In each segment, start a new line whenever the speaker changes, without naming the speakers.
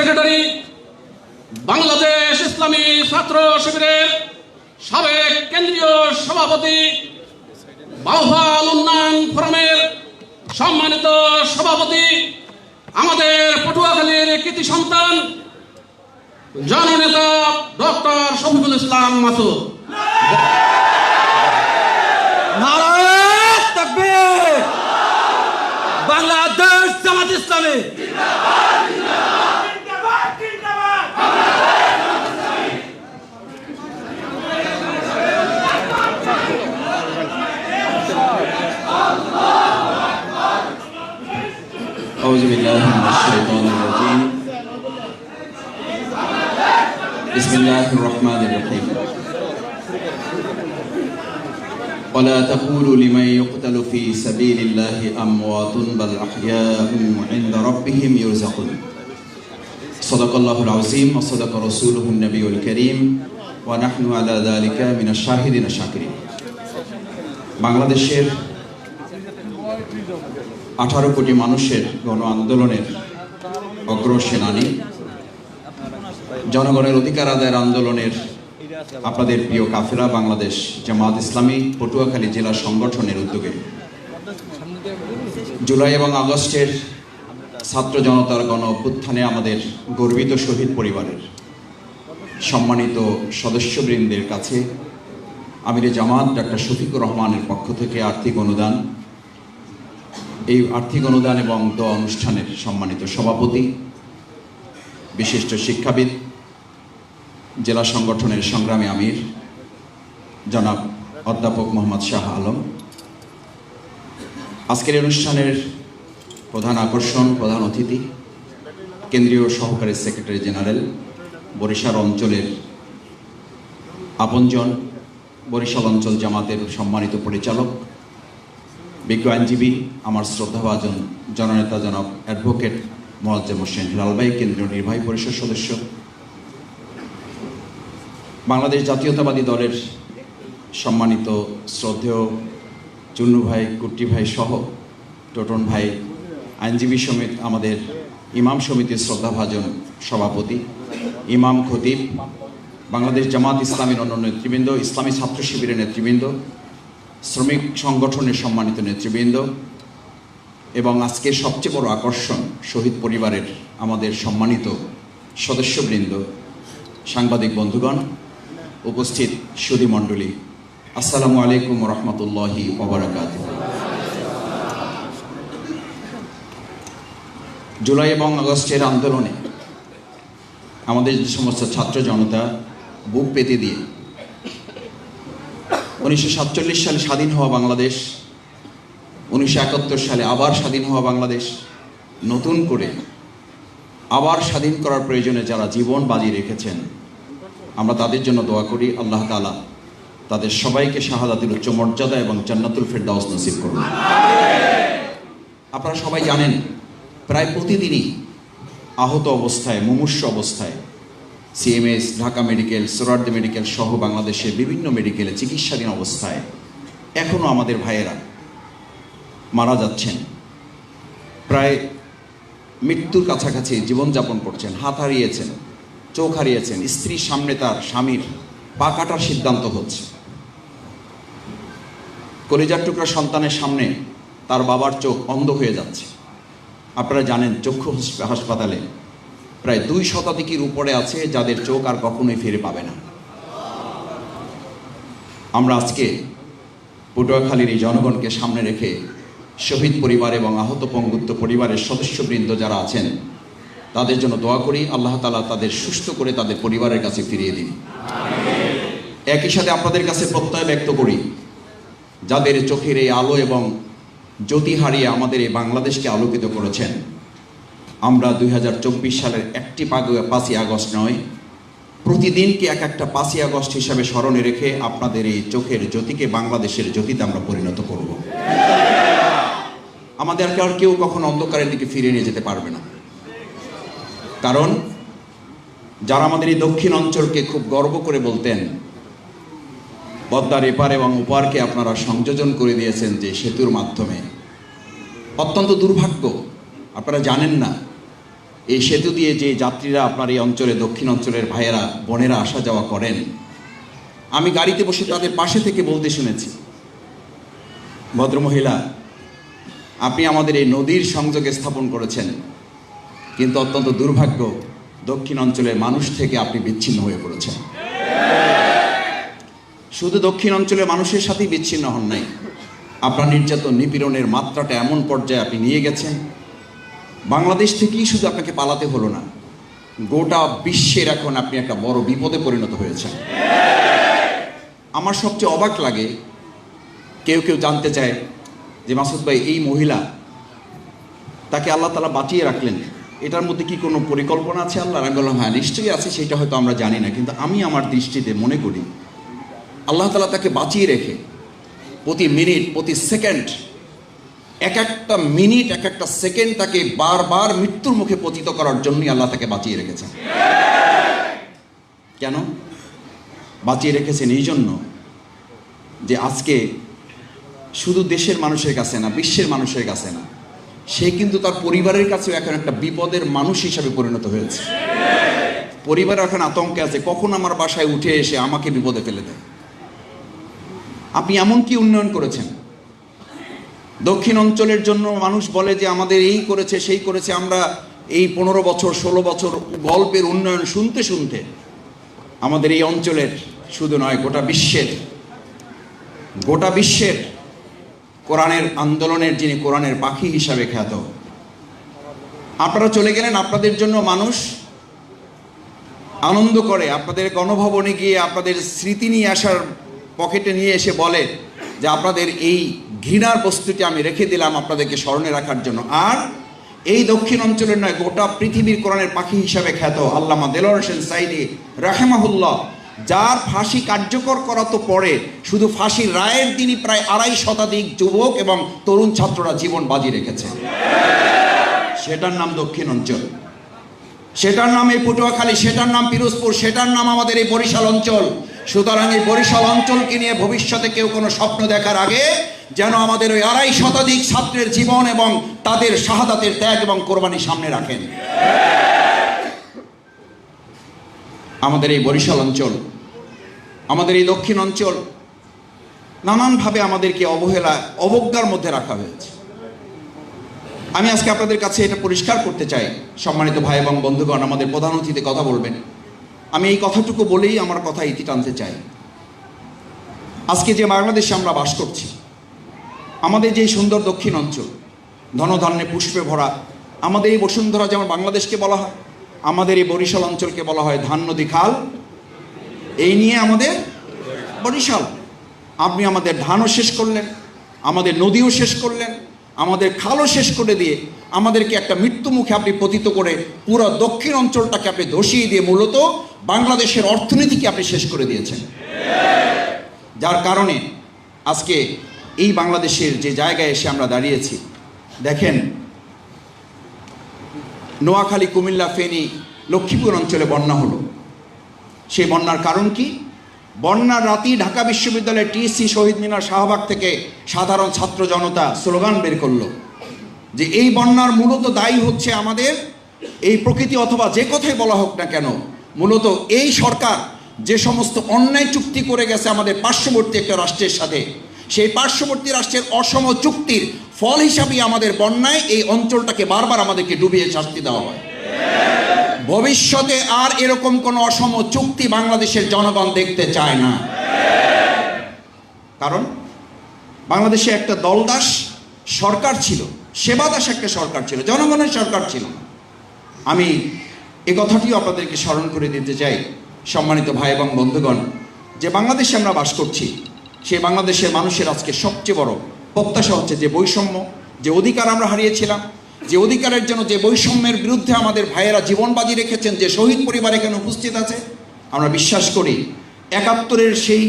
Secretary Bangladesh ইসলামী ছাত্র শিবিরের সাবেক কেন্দ্রীয় সভাপতি বাউফাল উন্নয়ন ফোরামের সম্মানিত সভাপতি, আমাদের পটুয়াখালীর কৃতি সন্তান, জননেতা ডক্টর শফিকুল ইসলাম মাসুদ।
বাংলাদেশ জামাত ইসলামী।
أعوذ بالله من الشيطان الرجيم بسم الله الرحمن الرحيم ولا تقولوا لمن يقتل في سبيل الله أموات بل أحياء عند ربهم يرزقون صدق الله العظيم وصدق رسوله النبي الكريم ونحن على ذلك من الشاهدين الشاكرين বাংলাদেশের আঠারো কোটি মানুষের গণ আন্দোলনের অগ্র সেনানী। জনগণের অধিকার আদায়ের আন্দোলনের আপনাদের প্রিয় কাফেলা বাংলাদেশ জামাত ইসলামী পটুয়াখালী জেলা সংগঠনের উদ্যোগে। জুলাই এবং আগস্টের ছাত্র জনতার গণ অভ্যুত্থানে আমাদের গর্বিত শহীদ পরিবারের সম্মানিত সদস্যবৃন্দের কাছে আমিরে জামাত ডাক্তার শফিকুর রহমানের পক্ষ থেকে আর্থিক অনুদান এই আর্থিক অনুদান এবং দোয়া অনুষ্ঠানের সম্মানিত সভাপতি, বিশিষ্ট শিক্ষাবিদ, জেলা সংগঠনের সংগ্রামী আমির, জনাব অধ্যাপক মোহাম্মদ শাহ আলম। আজকের অনুষ্ঠানের প্রধান আকর্ষণ, প্রধান অতিথি, কেন্দ্রীয় সহকারী সেক্রেটারি জেনারেল, বরিশাল অঞ্চলের আপনজন, বরিশাল অঞ্চল জামাতের সম্মানিত পরিচালক বিজ্ঞ আইনজীবী, আমার শ্রদ্ধাভাজন জননেতা জনাব অ্যাডভোকেট মোয়াজ্জেম হোসেন লালবাই, কেন্দ্রীয় নির্বাহী পরিষদ সদস্য। বাংলাদেশ জাতীয়তাবাদী দলের সম্মানিত শ্রদ্ধেয় চুন্নু ভাই, কুট্টি ভাই সহ টোটন ভাই আইনজীবী সমিত আমাদের ইমাম সমিতির শ্রদ্ধাভাজন সভাপতি, ইমাম খতিব, বাংলাদেশ জামাত ইসলামীর অন্য নেতৃবৃন্দ, ইসলামী ছাত্র শিবিরের নেতৃবৃন্দ শ্রমিক সংগঠনের সম্মানিত নেতৃবৃন্দ এবং আজকের সবচেয়ে বড় আকর্ষণ শহীদ পরিবারের আমাদের সম্মানিত সদস্যবৃন্দ, সাংবাদিক বন্ধুগণ, উপস্থিত সুধী মণ্ডলী, আসসালামু আলাইকুম রহমতুল্লাহি ওবরাকাত জুলাই এবং আগস্টের আন্দোলনে আমাদের যে সমস্ত ছাত্র জনতা বুক পেতে দিয়ে উনিশশো সাতচল্লিশ সালে স্বাধীন হওয়া বাংলাদেশ, উনিশশো একাত্তর সালে আবার স্বাধীন হওয়া বাংলাদেশ। নতুন করে আবার স্বাধীন করার প্রয়োজনে যারা জীবন বাজি রেখেছেন, আমরা তাদের জন্য দোয়া করি। আল্লাহ তালা তাদের সবাইকে শাহাদাতের উচ্চ মর্যাদা এবং জান্নাতুল ফেরদাউস নসিব করুন। আপনারা সবাই জানেন, প্রায় প্রতিদিনই আহত অবস্থায়, মুমূর্ষ অবস্থায় CMS Dhaka medical Suhrawardy medical সহ বাংলাদেশের বিভিন্ন মেডিকেলে চিকিৎসাধীন অবস্থায় এখনও আমাদের ভাইয়েরা মারা যাচ্ছেন। প্রায় মৃত্যুর কাছাকাছি জীবনযাপন করছেন, হাত হারিয়েছেন, চোখ হারিয়েছেন স্ত্রীর সামনে তার স্বামীর পা কাটার সিদ্ধান্ত হচ্ছে। কলিজার টুকরা সন্তানের সামনে তার বাবার চোখ অন্ধ হয়ে যাচ্ছে। আপনারা জানেন চক্ষু হাসপাতালে প্রায় দুই শতাধিকের উপরে আছে যাদের চোখ আর কখনোই ফিরে পাবে না। আমরা আজকে পটুয়াখালীর এই জনগণকে সামনে রেখে শহীদ পরিবার এবং আহত পঙ্গুত্ব পরিবারের সদস্যবৃন্দ যারা আছেন, তাদের জন্য দোয়া করি, আল্লাহ তালা তাদের সুস্থ করে তাদের পরিবারের কাছে ফিরিয়ে দিন। একই সাথে আপনাদের কাছে প্রত্যয় ব্যক্ত করি, যাদের চোখের এই আলো এবং জ্যোতি হারিয়ে আমাদের এই বাংলাদেশকে আলোকিত করেছেন আমরা দুই হাজার চব্বিশ সালের একটি পাগ- পাঁচই আগস্ট নয়। প্রতিদিনকে এক একটা পাঁচই আগস্ট হিসাবে স্মরণে রেখে আপনাদের এই চোখের জ্যোতিকে বাংলাদেশের জ্যোতিতে আমরা পরিণত করব। আমাদের আর কেউ কখনো অন্ধকারের দিকে ফিরে নিয়ে যেতে পারবে না। কারণ যারা আমাদের এই দক্ষিণ অঞ্চলকে খুব গর্ব করে বলতেন, পদ্মার এপার এবং ওপারকে আপনারা সংযোজন করে দিয়েছেন যে সেতুর মাধ্যমে। অত্যন্ত দুর্ভাগ্য, আপনারা জানেন না এই সেতু দিয়ে যে যাত্রীরা আপনার এই অঞ্চলে, দক্ষিণ অঞ্চলের ভাইয়েরা, বোনেরা আসা যাওয়া করেন, আমি গাড়িতে বসে তাদের পাশে থেকে বলতে শুনেছি, ভদ্রমহিলা, আপনি আমাদের এই নদীর সংযোগে স্থাপন করেছেন, কিন্তু অত্যন্ত দুর্ভাগ্য, দক্ষিণ অঞ্চলের মানুষ থেকে আপনি বিচ্ছিন্ন হয়ে পড়েছেন। শুধু দক্ষিণ অঞ্চলের মানুষের সাথেই বিচ্ছিন্ন হন নাই, আপনার নির্যাতন নিপীড়নের মাত্রাটা এমন পর্যায়ে আপনি নিয়ে গেছেন বাংলাদেশ থেকেই শুধু আপনাকে পালাতে হলো না, গোটা বিশ্বের এখন আপনি একটা বড় বিপদে পরিণত হয়েছেন। আমার সবচেয়ে অবাক লাগে, কেউ কেউ জানতে চায় যে মাসুদ ভাই, এই মহিলা তাকে আল্লাহ তালা বাঁচিয়ে রাখলেন, এটার মধ্যে কি কোনো পরিকল্পনা আছে আল্লাহ আমি বললাম হ্যাঁ নিশ্চয়ই আছে, সেটা হয়তো আমরা জানি না, কিন্তু আমি আমার দৃষ্টিতে মনে করি, আল্লাহ তালা তাকে বাঁচিয়ে রেখে প্রতি মিনিট, প্রতি সেকেন্ড এক একটা মিনিট, এক একটা সেকেন্ড তাকে বারবার মৃত্যুর মুখে পতিত করার জন্যই আল্লাহ তাকে বাঁচিয়ে রেখেছেন। কেন? বাঁচিয়ে রেখেছেন এই জন্য যে আজকে শুধু দেশের মানুষের কাছে না, বিশ্বের মানুষের কাছে না, সে কিন্তু তার পরিবারের কাছেও এখন একটা বিপদের মানুষ হিসাবে পরিণত হয়েছে। পরিবার এখন আতঙ্কে আছে, কখন আমার বাসায় উঠে এসে আমাকে বিপদে ফেলে দেয়? আপনি এমন কি উন্নয়ন করেছেন? দক্ষিণ অঞ্চলের জন্য মানুষ বলে যে আমাদের এই করেছে, সেই করেছে। আমরা এই পনেরো বছর, ষোলো বছর গল্পের উন্নয়ন শুনতে শুনতে আমাদের এই অঞ্চলের শুধু নয়, গোটা বিশ্বের গোটা বিশ্বের কোরআনের আন্দোলনের যিনি কোরআনের পাখি হিসাবে খ্যাত। আপনারা চলে গেলেন, আপনাদের জন্য মানুষ আনন্দ করে, আপনাদের গণভবনে গিয়ে, আপনাদের স্মৃতি নিয়ে আসার পকেটে নিয়ে এসে বলে যে আপনাদের এই ঘৃণার বস্তুটি আমি রেখে দিলাম আপনাদেরকে স্মরণে রাখার জন্য। আর এই দক্ষিণ অঞ্চলের নয়, গোটা পৃথিবীর কোরআনের পাখি হিসাবে খ্যাত আল্লামা দেলোয়ার হোসেন সাইদি রাহেমাহুল্লাহ, যার ফাঁসি কার্যকর করা তো পরে, শুধু ফাঁসির রায়ের দিনই প্রায় আড়াই শতাধিক যুবক এবং তরুণ ছাত্ররা জীবন বাজি রেখেছে। সেটার নাম দক্ষিণ অঞ্চল। সেটার নাম এই পটুয়াখালী, সেটার নাম পিরোজপুর, সেটার নাম আমাদের এই বরিশাল অঞ্চল। সুতরাং এই বরিশাল অঞ্চলকে নিয়ে ভবিষ্যতে কেউ কোনো স্বপ্ন দেখার আগে যেন আমাদের ওই আড়াই শতাধিক ছাত্রের জীবন এবং তাদের শাহাদাতের ত্যাগ এবং কোরবানি সামনে রাখেন। আমাদের এই বরিশাল অঞ্চল, আমাদের এই দক্ষিণ অঞ্চল নানানভাবে আমাদেরকে অবহেলা, অবজ্ঞার মধ্যে রাখা হয়েছে। আমি আজকে আপনাদের কাছে এটা পরিষ্কার করতে চাই। সম্মানিত ভাই এবং বন্ধুগণ, আমাদের প্রধান অতিথি কথা বলবেন। আমি এই কথাটুকু বলেই আমার কথা ইতি টানতে চাই। আজকে যে বাংলাদেশে আমরা বাস করছি আমাদের যে সুন্দর দক্ষিণ অঞ্চল, ধনধান্যে পুষ্পে ভরা, আমাদের এই বসুন্ধরা যেমন বাংলাদেশকে বলা হয়, আমাদের এই বরিশাল অঞ্চলকে বলা হয় ধান নদী খাল। এই নিয়ে আমাদের বরিশাল। আপনি আমাদের ধানও শেষ করলেন, আমাদের নদীও শেষ করলেন, আমাদের খালও শেষ করে দিয়ে আমাদেরকে একটা মৃত্যু মুখে আপনি পতিত করে পুরো দক্ষিণ অঞ্চলটাকে আপনি ধসিয়ে দিয়ে মূলত বাংলাদেশের অর্থনীতিকে আপনি শেষ করে দিয়েছেন। যার কারণে আজকে এই বাংলাদেশের যে জায়গায় এসে আমরা দাঁড়িয়েছি, দেখেন, নোয়াখালী, কুমিল্লা, ফেনী, লক্ষ্মীপুর অঞ্চলে বন্যা হলো। সেই বন্যার কারণ কি? বন্যার রাতেই ঢাকা বিশ্ববিদ্যালয়ের টিএসসি শহীদ মিনার শাহবাগ থেকে সাধারণ ছাত্র জনতা স্লোগান বের করল যে এই বন্যার মূলত দায়ী হচ্ছে আমাদের, এই প্রকৃতি অথবা যে কথাই বলা হোক না কেন, মূলত এই সরকার যে সমস্ত অন্যায় চুক্তি করে গেছে আমাদের পার্শ্ববর্তী একটা রাষ্ট্রের সাথে সেই পার্শ্ববর্তী রাষ্ট্রের অসম চুক্তির ফল হিসাবেই আমাদের বন্যায় এই অঞ্চলটাকে বারবার আমাদেরকে ডুবিয়ে শাস্তি দেওয়া হয়। ভবিষ্যতে আর এরকম কোন অসম চুক্তি বাংলাদেশের জনগণ দেখতে চায় না। কারণ বাংলাদেশে একটা দলদাস সরকার ছিল, সেবাদাস একটা সরকার ছিল, জনগণের সরকার ছিল আমি এ কথাটিও আপনাদেরকে স্মরণ করে দিতে চাই, সম্মানিত ভাই এবং বন্ধুগণ, যে বাংলাদেশে আমরা বাস করছি সেই বাংলাদেশের মানুষের আজকে সবচেয়ে বড় প্রত্যাশা হচ্ছে যে বৈষম্য, যে অধিকার আমরা হারিয়েছিলাম, যে অধিকারের জন্য যে বৈষম্যের বিরুদ্ধে আমাদের ভাইয়েরা জীবন বাজি রেখেছেন, যে শহীদ পরিবার এখানে উপস্থিত আছে, আমরা বিশ্বাস করি একাত্তরের সেই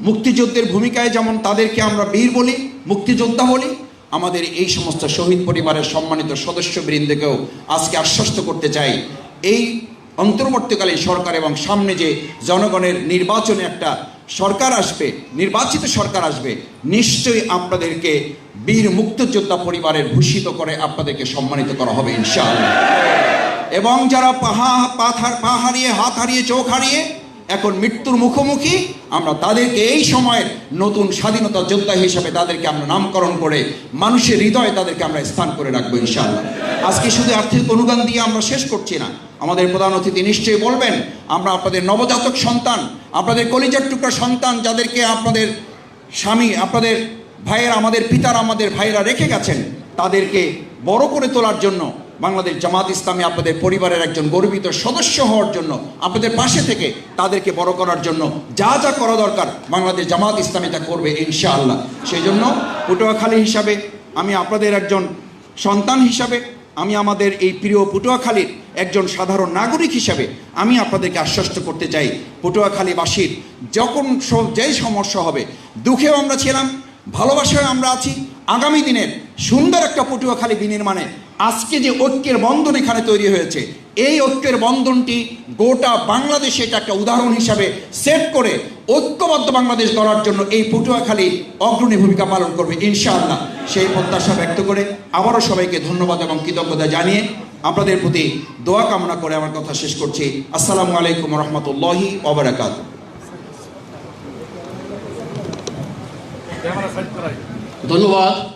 মুক্তিযুদ্ধের ভূমিকায় যেমন তাদেরকে আমরা বীর বলি, মুক্তিযোদ্ধা বলি, আমাদের এই সমস্ত শহীদ পরিবারের সম্মানিত সদস্যবৃন্দকেও আজকে আশ্বস্ত করতে চাই। এই অন্তর্বর্তীকালীন সরকার এবং সামনে যে জনগণের নির্বাচনে একটা সরকার আসবে, নির্বাচিত সরকার আসবে, নিশ্চয়ই আপনাদেরকে বীর মুক্তিযোদ্ধা পরিবারের ভূষিত করে আপনাদেরকে সম্মানিত করা হবে, ইনশাআল্লাহ। এবং যারা পাহা পা হারিয়ে, হাত হারিয়ে, চোখ হারিয়ে এখন মৃত্যুর মুখোমুখি আমরা তাদেরকে এই সময়ের নতুন স্বাধীনতা যোদ্ধা হিসেবে তাদেরকে আমরা নামকরণ করে মানুষের হৃদয়ে তাদেরকে আমরা স্থান করে রাখব, ইনশাআল্লাহ। আজকে শুধু আর্থিক অনুদান দিয়ে আমরা শেষ করছি না। আমাদের প্রধান অতিথি নিশ্চয়ই বলবেন, আমরা আপনাদের নবজাতক সন্তান, আপনাদের কলিজার টুকরা সন্তান যাদেরকে আপনাদের স্বামী, আপনাদের ভাইয়েরা, আমাদের পিতারা, আমাদের ভাইয়েরা রেখে গেছেন, তাদেরকে বড় করে তোলার জন্য বাংলাদেশ জামাত ইসলামী আপনাদের পরিবারের একজন গর্বিত সদস্য হওয়ার জন্য, আপনাদের পাশে থেকে তাদেরকে বড় করার জন্য যা যা করা দরকার বাংলাদেশ জামাত ইসলামী তা করবে ইনশাআল্লাহ। সেই জন্য পটুয়াখালী হিসাবে আমি আপনাদের একজন সন্তান হিসাবে, আমি আমাদের এই প্রিয় পটুয়াখালীর একজন সাধারণ নাগরিক হিসাবে আমি আপনাদেরকে আশ্বস্ত করতে চাই। পটুয়াখালীবাসীর যখন যেই সমস্যা হবে, দুঃখেও আমরা ছিলাম ভালোবাসায় আমরা আছি, আগামী দিনের সুন্দর একটা পটুয়াখালী বিনির্মাণে আজকে যে ঐক্যের বন্ধন এখানে তৈরি হয়েছে, এই ঐক্যের বন্ধনটি গোটা বাংলাদেশে এটা একটা উদাহরণ হিসাবে সেট করে ঐক্যবদ্ধ বাংলাদেশ গড়ার জন্য এই পটুয়াখালী অগ্রণী ভূমিকা পালন করবে, ইনশাআল্লাহ। সেই প্রত্যাশা ব্যক্ত করে আবারও সবাইকে ধন্যবাদ এবং কৃতজ্ঞতা জানিয়ে আপনাদের প্রতি দোয়া কামনা করে আমার কথা শেষ করছি। আসসালামু আলাইকুম রহমতুল্লাহি ওবরাকাত।
ধন্যবাদ।